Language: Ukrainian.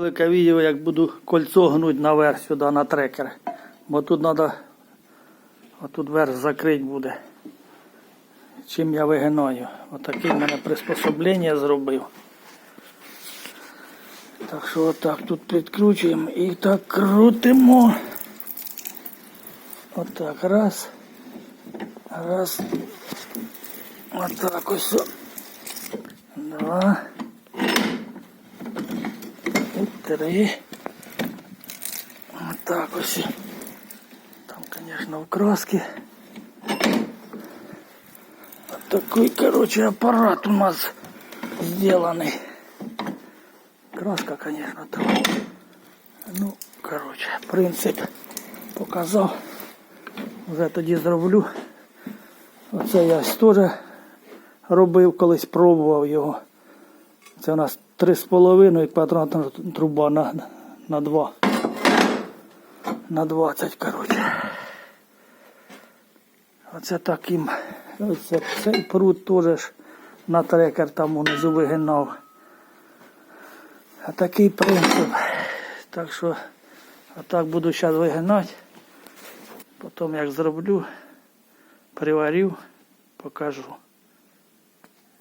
Велике відео, як буду кольцо гнуть наверх сюди на трекер. Бо тут треба отут верх закрити буде. Чим я вигинаю. Отаке в мене приспособлення зробив. Так що отак тут підкручуємо і так крутимо. Отак, раз. Раз. Отак ось. Два. Три. Отак ось. Там, конечно, в краски. Вот такой, короче, аппарат у нас сделанный. Краска, конечно, там. Ну, короче, принцип показав. Вже тоді зроблю. Оце я теж робив, колись пробував його. Це у нас 3,5 квадратна труба на, на 2. На 20, коротше. Оце таким. Оце, цей пруд теж на трекер там унизу вигинав. А такий принцип. Так що отак буду зараз вигинати. Потім як зроблю, приварю, покажу.